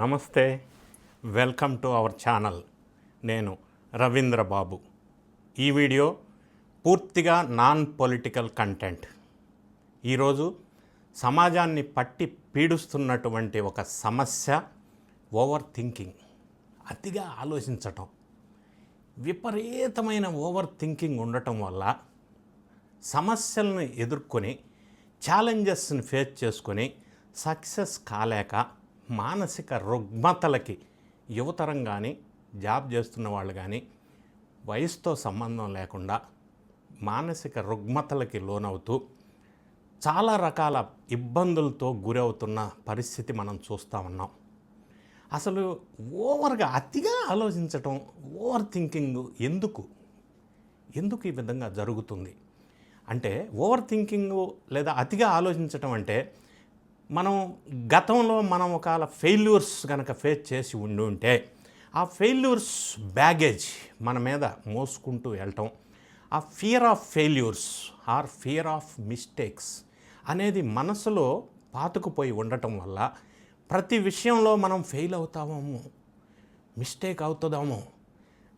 నమస్తే welcome to our channel. నేను రవీంద్ర బాబు. ఈ వీడియో పూర్తిగా నాన్ పొలిటికల్ కంటెంట్. ఈరోజు సమాజాన్ని పట్టి పీడిస్తున్నటువంటి ఒక సమస్య ఓవర్ థింకింగ్. అతిగా ఆలోచించటం. విపరీతమైన ఓవర్ థింకింగ్ ఉండటం వల్ల సమస్యలను ఎదుర్కొని ఛాలెంజెస్ని ఫేస్ చేసుకొని సక్సెస్ కాలేక మానసిక రుగ్మతలకి యువతరం కానీ జాబ్ చేస్తున్న వాళ్ళు కానీ వయసుతో సంబంధం లేకుండా మానసిక రుగ్మతలకి లోనవుతూ చాలా రకాల ఇబ్బందులతో గురవుతున్న పరిస్థితి మనం చూస్తూ ఉన్నాం. అసలు ఓవర్గా అతిగా ఆలోచించటం ఓవర్ థింకింగ్ ఎందుకు? ఎందుకు ఈ విధంగా జరుగుతుంది? అంటే ఓవర్ థింకింగ్ లేదా అతిగా ఆలోచించటం అంటే మనం గతంలో మనం ఒకవేళ ఫెయిల్యూర్స్ కనుక ఫేస్ చేసి ఉండి ఉంటే ఆ ఫెయిల్యూర్స్ బ్యాగేజ్ మన మీద మోసుకుంటూ వెళ్ళటం ఆ fear of failures or fear of mistakes అనేది మనసులో పాతుకుపోయి ఉండటం వల్ల ప్రతి విషయంలో మనం ఫెయిల్ అవుతామేమో మిస్టేక్ అవుతుందామో.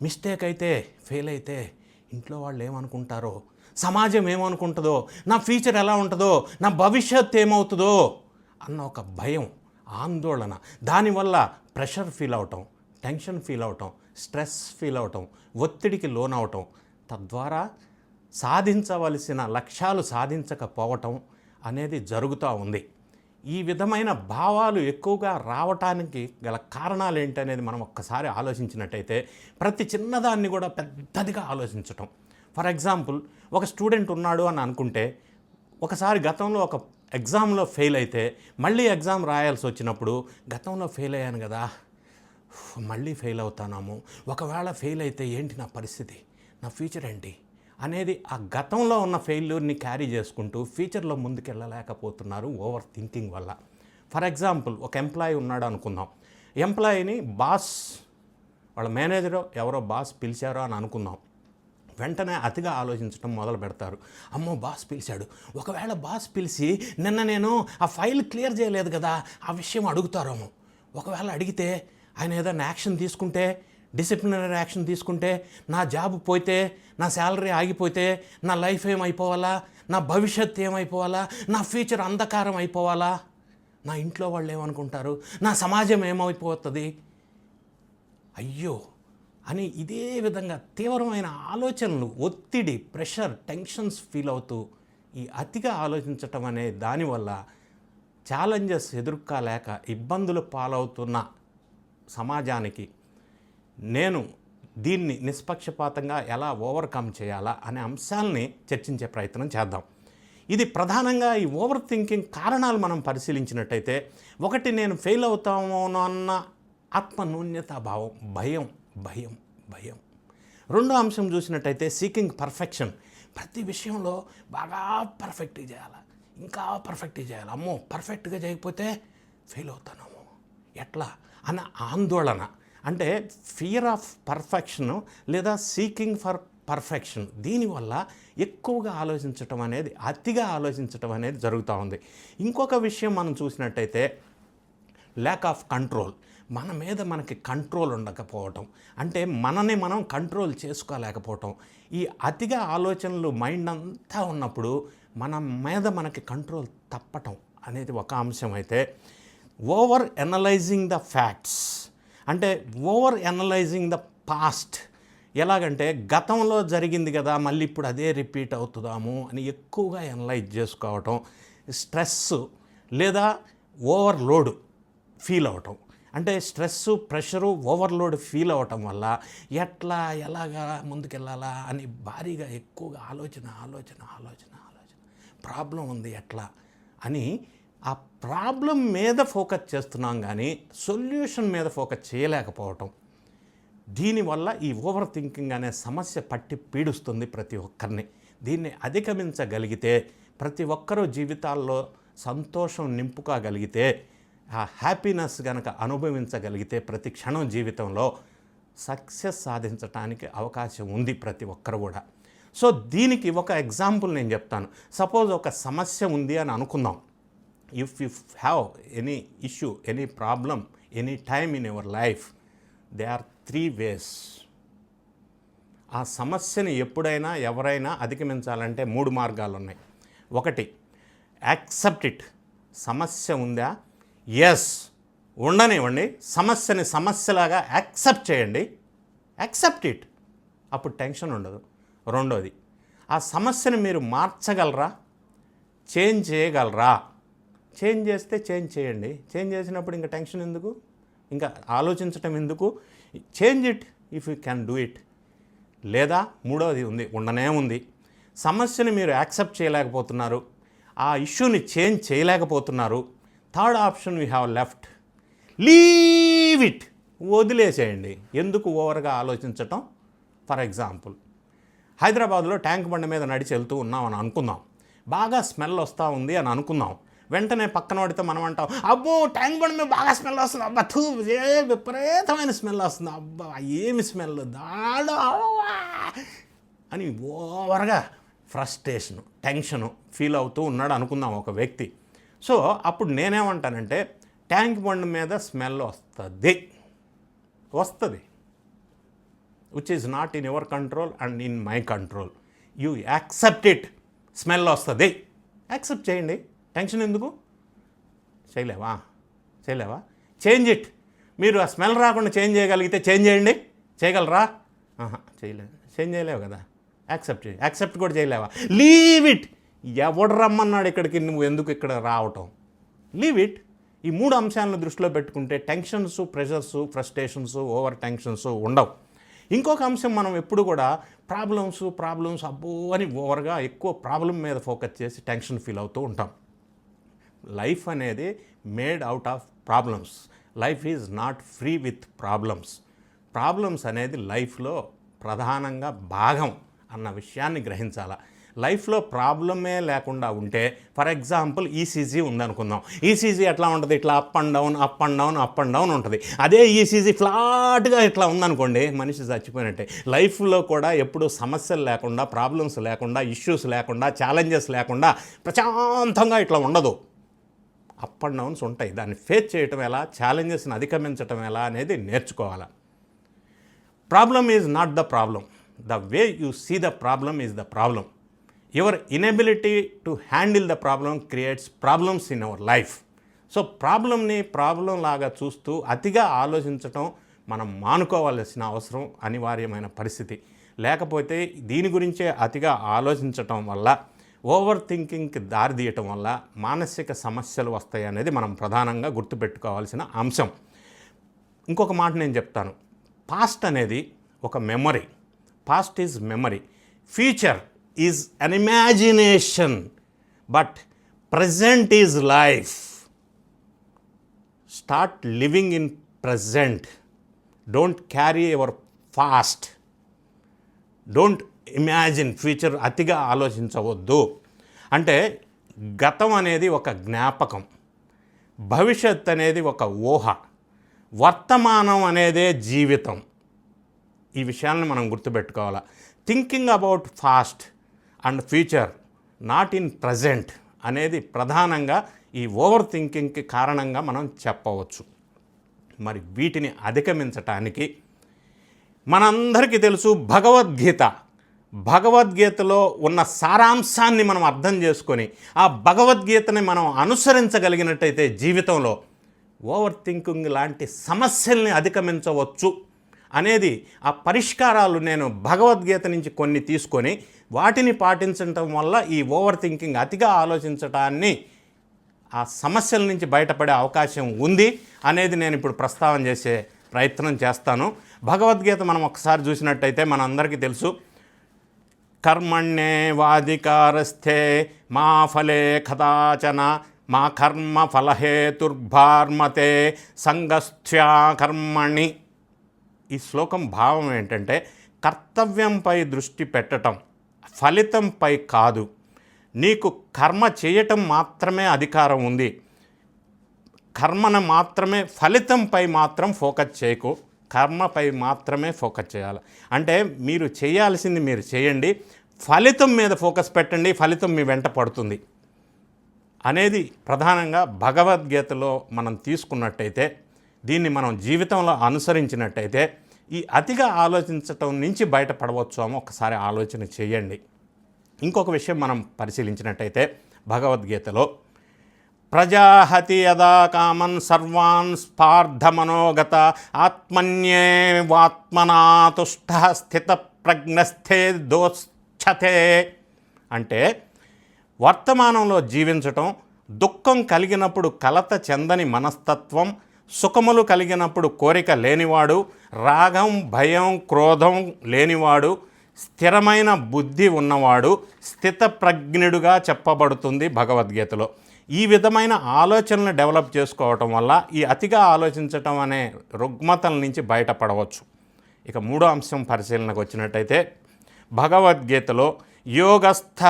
మిస్టేక్ అయితే ఫెయిల్ అయితే ఇంట్లో వాళ్ళు ఏమనుకుంటారో సమాజం ఏమనుకుంటుందో నా ఫ్యూచర్ ఎలా ఉంటుందో నా భవిష్యత్ ఏమవుతుందో అన్న ఒక భయం ఆందోళన. దానివల్ల ప్రెషర్ ఫీల్ అవటం టెన్షన్ ఫీల్ అవటం స్ట్రెస్ ఫీల్ అవటం ఒత్తిడికి లోనవటం తద్వారా సాధించవలసిన లక్ష్యాలు సాధించకపోవటం అనేది జరుగుతూ ఉంది. ఈ విధమైన భావాలు ఎక్కువగా రావటానికి గల కారణాలు ఏంటనేది మనం ఒక్కసారి ఆలోచించినట్టయితే ప్రతి చిన్నదాన్ని కూడా పెద్దదిగా ఆలోచించటం. ఫర్ ఎగ్జాంపుల్ ఒక స్టూడెంట్ ఉన్నాడు అని అనుకుంటే ఒకసారి గతంలో ఒక ఎగ్జామ్లో ఫెయిల్ అయితే మళ్ళీ ఎగ్జామ్ రాయాల్సి వచ్చినప్పుడు గతంలో ఫెయిల్ అయ్యాను కదా మళ్ళీ ఫెయిల్ అవుతానాము ఒకవేళ ఫెయిల్ అయితే ఏంటి నా పరిస్థితి? నా ఫ్యూచర్ ఏంటి? అనేది ఆ గతంలో ఉన్న ఫెయిల్యూర్ని క్యారీ చేసుకుంటూ ఫ్యూచర్లో ముందుకెళ్ళలేకపోతున్నారు ఓవర్ థింకింగ్ వల్ల. ఫర్ ఎగ్జాంపుల్ ఒక ఎంప్లాయీ ఉన్నాడు అనుకుందాం. ఎంప్లాయీని బాస్ వాళ్ళ మేనేజర్ ఎవరో బాస్ పిలిచారో అని అనుకుందాం. వెంటనే అతిగా ఆలోచించడం మొదలు పెడతారు. అమ్మో బాస్ పిలిచాడు. ఒకవేళ బాస్ పిలిచి నిన్న నేను ఆ ఫైల్ క్లియర్ చేయలేదు కదా ఆ విషయం అడుగుతారేమో. ఒకవేళ అడిగితే ఆయన ఏదైనా యాక్షన్ తీసుకుంటే డిసిప్లినరీ యాక్షన్ తీసుకుంటే నా జాబ్ పోతే నా శాలరీ ఆగిపోతే నా లైఫ్ ఏమైపోవాలా నా భవిష్యత్ ఏమైపోవాలా నా ఫ్యూచర్ అంధకారం అయిపోవాలా? నా ఇంట్లో వాళ్ళు ఏమనుకుంటారు? నా సమాజం ఏమైపోతుంది? అయ్యో! అని ఇదే విధంగా తీవ్రమైన ఆలోచనలు ఒత్తిడి ప్రెషర్ టెన్షన్స్ ఫీల్ అవుతూ ఈ అతిగా ఆలోచించటం అనే దానివల్ల ఛాలెంజెస్ ఎదుర్కోలేక ఇబ్బందులు పాలవుతున్న సమాజానికి నేను దీన్ని నిష్పక్షపాతంగా ఎలా ఓవర్కమ్ చేయాలా అనే అంశాలని చర్చించే ప్రయత్నం చేద్దాం. ఇది ప్రధానంగా ఈ ఓవర్ థింకింగ్ కారణాలు మనం పరిశీలించినట్టయితే ఒకటి నేను ఫెయిల్ అవుతామోనో అన్న ఆత్మన్యూన్యతా భావం భయం భయం భయం. రెండో అంశం చూసినట్టయితే సీకింగ్ పర్ఫెక్షన్ ప్రతి విషయంలో బాగా పర్ఫెక్ట్గా చేయాలి? ఇంకా పర్ఫెక్ట్ చేయాలి? అమ్మో పర్ఫెక్ట్గా చేయకపోతే ఫెయిల్ అవుతానమ్మో ఎట్లా? అన్న ఆందోళన. అంటే ఫియర్ ఆఫ్ పర్ఫెక్షన్ లేదా సీకింగ్ ఫర్ పర్ఫెక్షన్ దీనివల్ల ఎక్కువగా ఆలోచించటం అనేది అతిగా ఆలోచించటం అనేది జరుగుతూ ఉంది. ఇంకొక విషయం మనం చూసినట్టయితే ల్యాక్ ఆఫ్ కంట్రోల్ మన మీద మనకి కంట్రోల్ ఉండకపోవటం. అంటే మనని మనం కంట్రోల్ చేసుకోలేకపోవటం. ఈ అతిగా ఆలోచనలు మైండ్ అంతా ఉన్నప్పుడు మన మీద మనకి కంట్రోల్ తప్పటం అనేది ఒక అంశం అయితే. Over analysing the facts. అంటే ఓవర్ ఎనలైజింగ్ ద పాస్ట్. ఎలాగంటే గతంలో జరిగింది కదా మళ్ళీ ఇప్పుడు అదే రిపీట్ అవుతుందాము అని ఎక్కువగా ఎనలైజ్ చేసుకోవటం. స్ట్రెస్ లేదా ఓవర్లోడ్ ఫీల్ అవటం. అంటే స్ట్రెస్ ప్రెషరు ఓవర్లోడ్ ఫీల్ అవ్వటం వల్ల ఎట్లా ఎలాగా ముందుకెళ్ళాలా అని భారీగా ఎక్కువగా ఆలోచన ఆలోచన ఆలోచన ఆలోచన. ప్రాబ్లం ఉంది ఎట్లా అని ఆ ప్రాబ్లం మీద ఫోకస్ చేస్తున్నాం కానీ సొల్యూషన్ మీద ఫోకస్ చేయలేకపోవటం. దీనివల్ల ఈ ఓవర్ థింకింగ్ అనే సమస్య పట్టి పీడుస్తుంది ప్రతి ఒక్కరిని. దీన్ని అధిగమించగలిగితే ప్రతి ఒక్కరూ జీవితాల్లో సంతోషం నింపుకోగలిగితే ఆ హ్యాపీనెస్ కనుక అనుభవించగలిగితే ప్రతి క్షణం జీవితంలో సక్సెస్ సాధించడానికి అవకాశం ఉంది ప్రతి ఒక్కరు కూడా. సో దీనికి ఒక ఎగ్జాంపుల్ నేను చెప్తాను. సపోజ్ ఒక సమస్య ఉంది అని అనుకుందాం. If you have any issue any problem any time in your life they are three ways ఆ సమస్యని ఎప్పుడైనా ఎవరైనా అధిగమించాలంటే మూడు మార్గాలు ఉన్నాయి ఒకటి యాక్సెప్ట్ ఇట్ సమస్య ఉందా? ఎస్ ఉండనివ్వండి. సమస్యని సమస్యలాగా యాక్సెప్ట్ చేయండి. యాక్సెప్ట్ ఇట్ అప్పుడు టెన్షన్ ఉండదు. రెండోది ఆ సమస్యని మీరు మార్చగలరా? చేంజ్ చేయగలరా? చేంజ్ చేస్తే చేంజ్ చేయండి. చేంజ్ చేసినప్పుడు ఇంకా టెన్షన్ ఎందుకు? ఇంకా ఆలోచించటం ఎందుకు? Change it if you can do it లేదా మూడవది ఉంది ఉండనే ఉంది. సమస్యని మీరు యాక్సెప్ట్ చేయలేకపోతున్నారు. ఆ ఇష్యూని చేంజ్ చేయలేకపోతున్నారు. Third option we have left. Leave it. వదిలేసేయండి. ఎందుకు ఓవర్గా ఆలోచించటం? For example. హైదరాబాద్లో ట్యాంక్ బండి మీద నడిచి వెళ్తూ ఉన్నాం అని అనుకుందాం. బాగా స్మెల్ వస్తూ ఉంది అని అనుకుందాం. వెంటనే పక్కన పడితే మనం అంటాం అబ్బో ట్యాంక్ బండి మీద బాగా స్మెల్ వస్తుంది. అబ్బా తూ ఏ విపరీతమైన స్మెల్ వస్తుంది. అబ్బా ఏమి స్మెల్? దాడు అని ఓవర్గా ఫ్రస్ట్రేషను టెన్షను ఫీల్ అవుతూ ఉన్నాడు అనుకుందాం ఒక వ్యక్తి. సో అప్పుడు నేనేమంటానంటే ట్యాంక్ బండ్ మీద స్మెల్ వస్తుంది. వస్తుంది. Which is not in your control and in my control you accept it smell వస్తుంది. యాక్సెప్ట్ చేయండి. టెన్షన్ ఎందుకు? చేయలేవా? చేయలేవా? చేంజ్ ఇట్ మీరు ఆ స్మెల్ రాకుండా చేంజ్ చేయగలిగితే చేంజ్ చేయండి. చేయగలరా? ఆహా చేయలేదు చేంజ్ చేయలేవు కదా. యాక్సెప్ట్ యాక్సెప్ట్ కూడా చేయలేవా? లీవ్ ఇట్ ఎవడు రమ్మన్నాడు ఇక్కడికి? నువ్వు ఎందుకు ఇక్కడ రావటం? లీవ్ ఇట్ ఈ మూడు అంశాలను దృష్టిలో పెట్టుకుంటే tensions pressures frustrations over tensions ఉండవు. ఇంకొక అంశం మనం ఎప్పుడు కూడా ప్రాబ్లమ్స్ ప్రాబ్లమ్స్ అబ్బో అని ఓవర్గా ఎక్కువ ప్రాబ్లం మీద ఫోకస్ చేసి టెన్షన్ ఫీల్ అవుతూ ఉంటాం. లైఫ్ అనేది made out of problems life is not free with problems problems అనేది లైఫ్లో ప్రధానంగా భాగం అన్న విషయాన్ని గ్రహించాలా? లైఫ్లో ప్రాబ్లమే లేకుండా ఉంటే ఫర్ ఎగ్జాంపుల్ ఈసీజీ ఉందనుకుందాం. ఈసీజీ ఎట్లా ఉంటుంది? ఇట్లా up and down up and down up and down ఉంటుంది. అదే ఈసీజీ ఫ్లాట్గా ఇట్లా ఉందనుకోండి మనిషి చచ్చిపోయినట్టే. లైఫ్లో కూడా ఎప్పుడూ సమస్యలు లేకుండా ప్రాబ్లమ్స్ లేకుండా ఇష్యూస్ లేకుండా ఛాలెంజెస్ లేకుండా ప్రశాంతంగా ఇట్లా ఉండదు. అప్ అండ్ డౌన్స్ ఉంటాయి. దాన్ని ఫేస్ చేయటం ఎలా ఛాలెంజెస్ని అధిగమించటం ఎలా అనేది నేర్చుకోవాలి. Problem is not the problem the way you see the problem is the problem your inability to handle the problem creates problems in our life. So ప్రాబ్లమ్ని ప్రాబ్లం లాగా చూస్తూ అతిగా ఆలోచించటం మనం మానుకోవాల్సిన అవసరం అనివార్యమైన పరిస్థితి. లేకపోతే దీని గురించే అతిగా ఆలోచించటం వల్ల ఓవర్ థింకింగ్కి దారితీయటం వల్ల మానసిక సమస్యలు వస్తాయి అనేది మనం ప్రధానంగా గుర్తుపెట్టుకోవాల్సిన అంశం. ఇంకొక మాట నేను చెప్తాను. పాస్ట్ అనేది ఒక memory. Past is memory. Future is an imagination but present is life start living in present don't carry your past don't imagine future అతిగా ఆలోచించవద్దు. అంటే గతం అనేది ఒక జ్ఞాపకం. భవిష్యత్ అనేది ఒక ఊహ. వర్తమానం అనేదే జీవితం. ఈ విషయాలను మనం గుర్తుపెట్టుకోవాలి. Thinking about past and future not in present అనేది ప్రధానంగా ఈ ఓవర్ థింకింగ్కి కారణంగా మనం చెప్పవచ్చు. మరి వీటిని అధిగమించటానికి మనందరికీ తెలుసు భగవద్గీత. భగవద్గీతలో ఉన్న సారాంశాన్ని మనం అర్థం చేసుకొని ఆ భగవద్గీతని మనం అనుసరించగలిగినట్టయితే జీవితంలో ఓవర్ థింకింగ్ లాంటి సమస్యల్ని అధిగమించవచ్చు. అనేది ఆ పరిష్కారాలు నేను భగవద్గీత నుంచి కొన్ని తీసుకొని వాటిని పాటించటం వల్ల ఈ ఓవర్ థింకింగ్ అతిగా ఆలోచించటాన్ని ఆ సమస్యల నుంచి బయటపడే అవకాశం ఉంది అనేది నేను ఇప్పుడు ప్రస్తావన చేసే ప్రయత్నం చేస్తాను. భగవద్గీత మనం ఒకసారి చూసినట్టయితే మనందరికీ తెలుసు. కర్మణ్యే వాధికారస్థే మా ఫలే కదాచన మా కర్మ ఫలహేతుర్భార్మతే సంగస్థ్యా కర్మణి. ఈ శ్లోకం భావం ఏంటంటే కర్తవ్యంపై దృష్టి పెట్టటం ఫలితంపై కాదు. నీకు కర్మ చేయటం మాత్రమే అధికారం ఉంది. కర్మను మాత్రమే ఫలితంపై మాత్రం ఫోకస్ చేయకు. కర్మపై మాత్రమే ఫోకస్ చేయాలి. అంటే మీరు చేయాల్సింది మీరు చేయండి. ఫలితం మీద ఫోకస్ పెట్టండి. ఫలితం మీ వెంట పడుతుంది. అనేది ప్రధానంగా భగవద్గీతలో మనం తీసుకున్నట్టయితే దీన్ని మనం జీవితంలో అనుసరించినట్టయితే ఈ అతిగా ఆలోచించటం నుంచి బయటపడవచ్చు అని ఒకసారి ఆలోచన చేయండి. ఇంకొక విషయం మనం పరిశీలించినట్టయితే భగవద్గీతలో ప్రజాహతి యదా కామన్ సర్వాన్ స్పార్థమనోగత ఆత్మన్యేవాత్మనా తుష్ట స్థిత ప్రజ్ఞస్థే దోచ్చతే అంటే వర్తమానంలో జీవించటం దుఃఖం కలిగినప్పుడు కలత చెందని మనస్తత్వం సుఖములు కలిగినప్పుడు కోరిక లేనివాడు రాగం భయం క్రోధం లేనివాడు స్థిరమైన బుద్ధి ఉన్నవాడు స్థితప్రజ్ఞుడుగా చెప్పబడుతుంది భగవద్గీతలో. ఈ విధమైన ఆలోచనలు డెవలప్ చేసుకోవటం వల్ల ఈ అతిగా ఆలోచించటం అనే రుగ్మతల నుంచి బయటపడవచ్చు. ఇక మూడో అంశం పరిశీలనకు వచ్చినట్టయితే భగవద్గీతలో యోగస్థ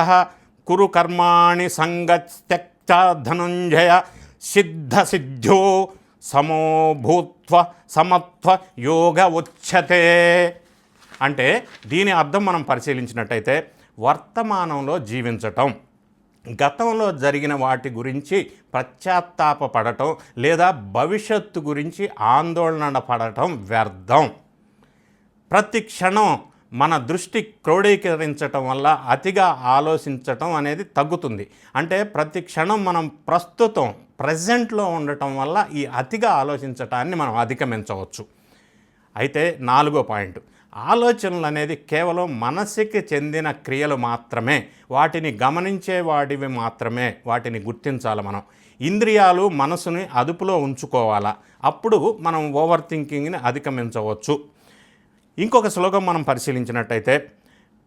కురు కర్మాణి సంగత్యక్త ధనుంజయ సిద్ధ సిద్ధ్యో సమో భూత్వ సమత్వ యోగ ఉచ్యతే. అంటే దీని అర్థం మనం పరిశీలించినట్టయితే వర్తమానంలో జీవించటం గతంలో జరిగిన వాటి గురించి పశ్చాత్తాపపడటం లేదా భవిష్యత్తు గురించి ఆందోళన పడటం వ్యర్థం. ప్రతి క్షణం మన దృష్టి క్రోడీకరించటం వల్ల అతిగా ఆలోచించటం అనేది తగ్గుతుంది. అంటే ప్రతి క్షణం మనం ప్రస్తుతం ప్రజెంట్లో ఉండటం వల్ల ఈ అతిగా ఆలోచించటాన్ని మనం అధిగమించవచ్చు. అయితే నాలుగో పాయింట్. ఆలోచనలు అనేది కేవలం మనసుకి చెందిన క్రియలు మాత్రమే. వాటిని గమనించే వాటివి మాత్రమే. వాటిని గుర్తించాలి మనం. ఇంద్రియాలు మనసుని అదుపులో ఉంచుకోవాలా? అప్పుడు మనం ఓవర్ థింకింగ్ని అధిగమించవచ్చు. ఇంకొక శ్లోకం మనం పరిశీలించినట్టయితే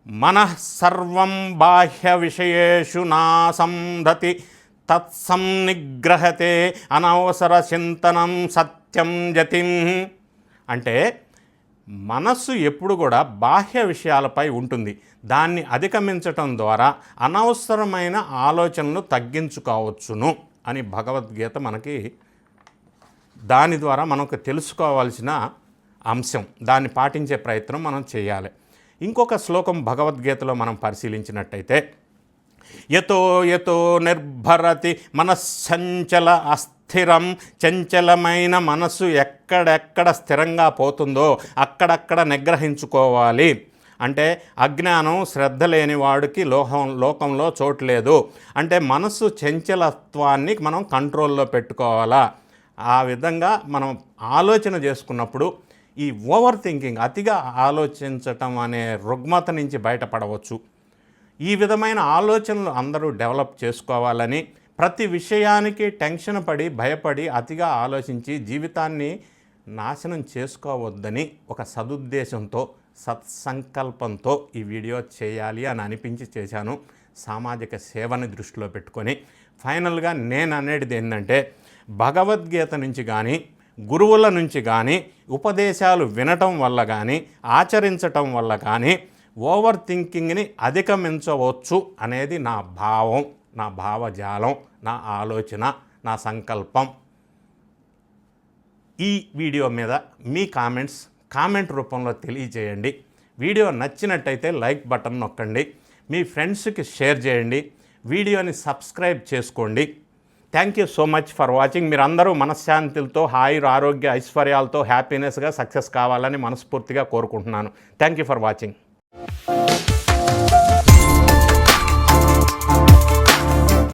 మన సర్వం బాహ్య విషయేషు నా సంధతి తత్సన్నిగ్రహతే అనవసర చింతనం సత్యం జతిం. అంటే మనస్సు ఎప్పుడు కూడా బాహ్య విషయాలపై ఉంటుంది. దాన్ని అధిగమించటం ద్వారా అనవసరమైన ఆలోచనలు తగ్గించుకోవచ్చును అని భగవద్గీత మనకి దాని ద్వారా మనకు తెలుసుకోవాల్సిన అంశం. దాన్ని పాటించే ప్రయత్నం మనం చేయాలి. ఇంకొక శ్లోకం భగవద్గీతలో మనం పరిశీలించినట్టయితే యతో యతో నిర్భరతి మనశ్చంచల అస్థిరం చంచలమైన మనసు ఎక్కడెక్కడ స్థిరంగా పోతుందో అక్కడక్కడ నిగ్రహించుకోవాలి. అంటే అజ్ఞానం శ్రద్ధ లేని వాడికి లోహం లోకంలో చోటు లేదు. అంటే మనసు చంచలత్వాన్ని మనం కంట్రోల్లో పెట్టుకోవాలా. ఆ విధంగా మనం ఆలోచన చేసుకున్నప్పుడు ఈ ఓవర్ థింకింగ్ అతిగా ఆలోచించటం అనే రుగ్మత నుంచి బయటపడవచ్చు. ఈ విధమైన ఆలోచనలు అందరూ డెవలప్ చేసుకోవాలని ప్రతి విషయానికి టెన్షన్ పడి భయపడి అతిగా ఆలోచించి జీవితాన్ని నాశనం చేసుకోవద్దని ఒక సదుద్దేశంతో సత్సంకల్పంతో ఈ వీడియో చేయాలి అని అనిపించి చేశాను. సామాజిక సేవని దృష్టిలో పెట్టుకొని ఫైనల్గా నేను అనేది ఏంటంటే భగవద్గీత నుంచి కానీ గురువుల నుంచి కానీ ఉపదేశాలు వినటం వల్ల కానీ ఆచరించటం వల్ల కానీ ఓవర్ థింకింగ్ని అధిగమించవచ్చు అనేది నా భావం నా భావజాలం నా ఆలోచన నా సంకల్పం. ఈ వీడియో మీద మీ కామెంట్స్ కామెంట్ రూపంలో తెలియజేయండి. వీడియో నచ్చినట్టయితే లైక్ బటన్ నొక్కండి. మీ ఫ్రెండ్స్కి షేర్ చేయండి. వీడియోని సబ్స్క్రైబ్ చేసుకోండి. Thank you so much for watching. మీరందరూ మనశ్శాంతులతో హాయి ఆరోగ్య ఐశ్వర్యాలతో హ్యాపీనెస్గా సక్సెస్ కావాలని మనస్ఫూర్తిగా కోరుకుంటున్నాను. Thank you for watching.